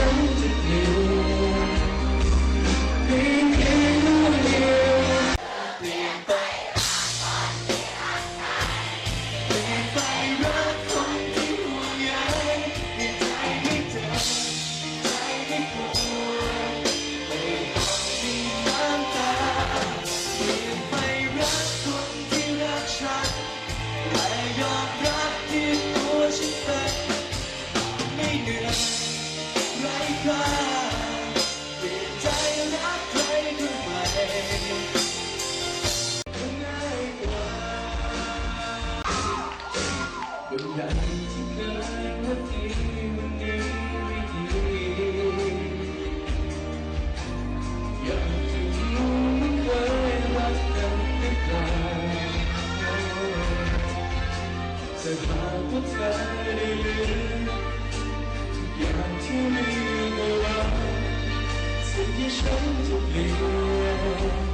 change. คนอย่างที่เคยว่าดีวันนี้ไม่ดียากจะรู้ไม่เคยรักกันหรือเปล่าแต่กเธอได้ลืมทุกอย่างที่มีเอาไว้สิ่งาฉันจะลี่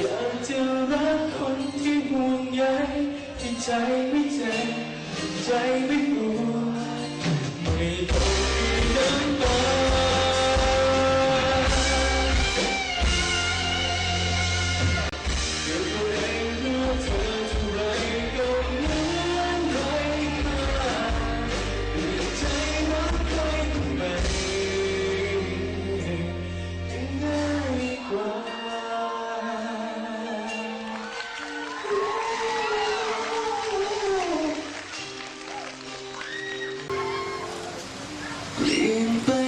อยากจะรักคนที่ห่วงใยที่ใจไม่เจ็บใจไม่ Limpa.